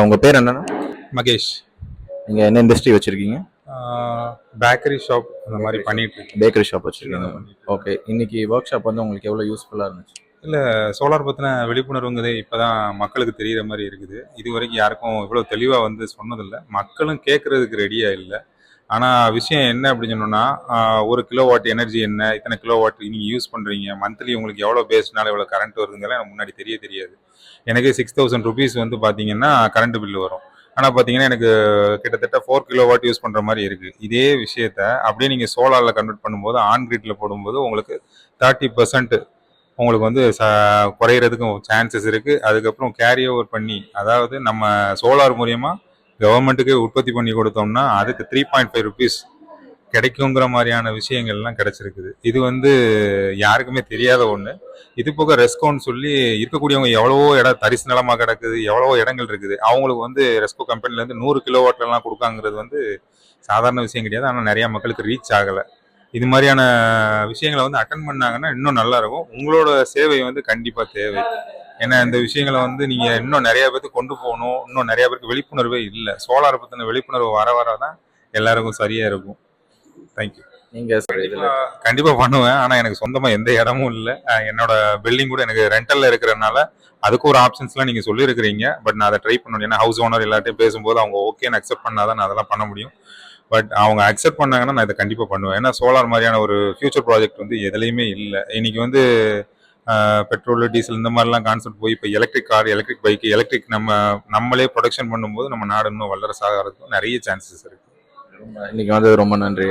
உங்க பேர் என்னன்னா மகேஷ். நீங்க என்ன இண்டஸ்ட்ரி வச்சிருக்கீங்க? பேக்கரி ஷாப் அந்த மாதிரி பண்ணிட்டு பேக்கரி ஷாப் வச்சிருக்கீங்க. ஓகே இன்னைக்கு ஒர்க் ஷாப் வந்து உங்களுக்கு எவ்வளவு யூஸ்ஃபுல்லா இருந்துச்சு? இல்லை சோலார் பற்றின விழிப்புணர்வுங்கிறதே இப்போ தான் மக்களுக்கு தெரிகிற மாதிரி இருக்குது. இது வரைக்கும் யாருக்கும் இவ்வளோ தெளிவாக வந்து சொன்னதில்லை. மக்களும் கேட்குறதுக்கு ரெடியாக இல்லை. ஆனால் விஷயம் என்ன அப்படின்னு சொன்னோன்னா ஒரு கிலோ வாட் எனர்ஜி என்ன இத்தனை கிலோ வாட் நீங்கள் யூஸ் பண்ணுறீங்க மந்த்லி உங்களுக்கு எவ்வளோ பேஸ்னால எவ்வளோ கரண்ட் வருதுங்கலாம் எனக்கு முன்னாடி தெரிய தெரியாது. எனக்கு சிக்ஸ் தௌசண்ட் ருபீஸ் வந்து பார்த்தீங்கன்னா கரண்ட் பில்லு வரும். ஆனால் பார்த்தீங்கன்னா எனக்கு கிட்டத்தட்ட ஃபோர் கிலோ வாட் யூஸ் பண்ணுற மாதிரி இருக்குது இதே விஷயத்த அப்படியே நீங்கள் சோலாரில் கன்வெர்ட் பண்ணும்போது ஆன் கிரிட்ல போடும்போது உங்களுக்கு தேர்ட்டி பர்சன்ட் உங்களுக்கு வந்து ச குறையிறதுக்கும் சான்சஸ் இருக்குது அதுக்கப்புறம் கேரி ஓவர் பண்ணி அதாவது நம்ம சோலார் மூலியமாக கவர்மெண்ட்டுக்கு உற்பத்தி பண்ணி கொடுத்தோம்னா அதுக்கு த்ரீ பாயிண்ட் ஃபைவ் ருபீஸ் கிடைக்குங்கிற மாதிரியான விஷயங்கள்லாம் கிடைச்சிருக்குது. இது வந்து யாருக்குமே தெரியாத ஒன்று இது போக ரெஸ்கோன்னு சொல்லி இருக்கக்கூடியவங்க எவ்வளவோ இடம் தரிசு நிலமாக கிடக்குது எவ்வளவோ இடங்கள் இருக்குது. அவங்களுக்கு வந்து ரெஸ்கோ கம்பெனிலேருந்து நூறு கிலோ வாட்லாம் கொடுக்காங்கிறது வந்து சாதாரண விஷயம் கிடையாது. ஆனால் நிறையா மக்களுக்கு ரீச் ஆகலை. இது மாதிரியான விஷயங்களை வந்து அட்டன் பண்ணாங்கன்னா இன்னும் நல்லா இருக்கும். உங்களோட சேவை வந்து கண்டிப்பாக தேவை. ஏன்னா இந்த விஷயங்களை வந்து நீங்கள் இன்னும் நிறைய பேருக்கு கொண்டு போகணும். இன்னும் நிறைய பேருக்கு விழிப்புணர்வே இல்லை. சோலாரை பற்றின விழிப்புணர்வு வர வர தான் எல்லாருக்கும் சரியாக இருக்கும். தேங்க்யூ நீங்க கண்டிப்பா பண்ணுவேன். ஆனா எனக்கு சொந்தமா எந்த இடமும் இல்ல. என்னோட பில்டிங் கூட எனக்கு ரெண்டல்ல இருக்கிறதுனால அதுக்கு ஒரு ஆப்ஷன்ஸ்லாம் நீங்க சொல்லியிருக்கிறீங்க பட் நான் அதை ட்ரை பண்ணணும். ஏன்னா ஹவுஸ் ஓனர் எல்லார்ட்டையும் பேசும்போது அவங்க ஓகேன்னு அக்செப்ட் பண்ணாதான் நான் அதெல்லாம் பண்ண முடியும். பட் அவங்க அக்செப்ட் பண்ணாங்கன்னா நான் இதை கண்டிப்பா பண்ணுவேன். ஏன்னா சோலார் மாதிரியான ஒரு ஃபியூச்சர் ப்ராஜெக்ட் வந்து எதுலையுமே இல்லை. இன்னைக்கு வந்து பெட்ரோல் டீசல் இந்த மாதிரிலாம் கான்செப்ட் போய் இப்போ electric car electric bike electric நம்ம நம்மளே ப்ரொடக்ஷன் பண்ணும்போது நம்ம நாடு இன்னும் வல்லரசு ஆகிறதுக்கும் நிறைய சான்சஸ் இருக்கு. இன்னைக்கு வந்து ரொம்ப நன்றி.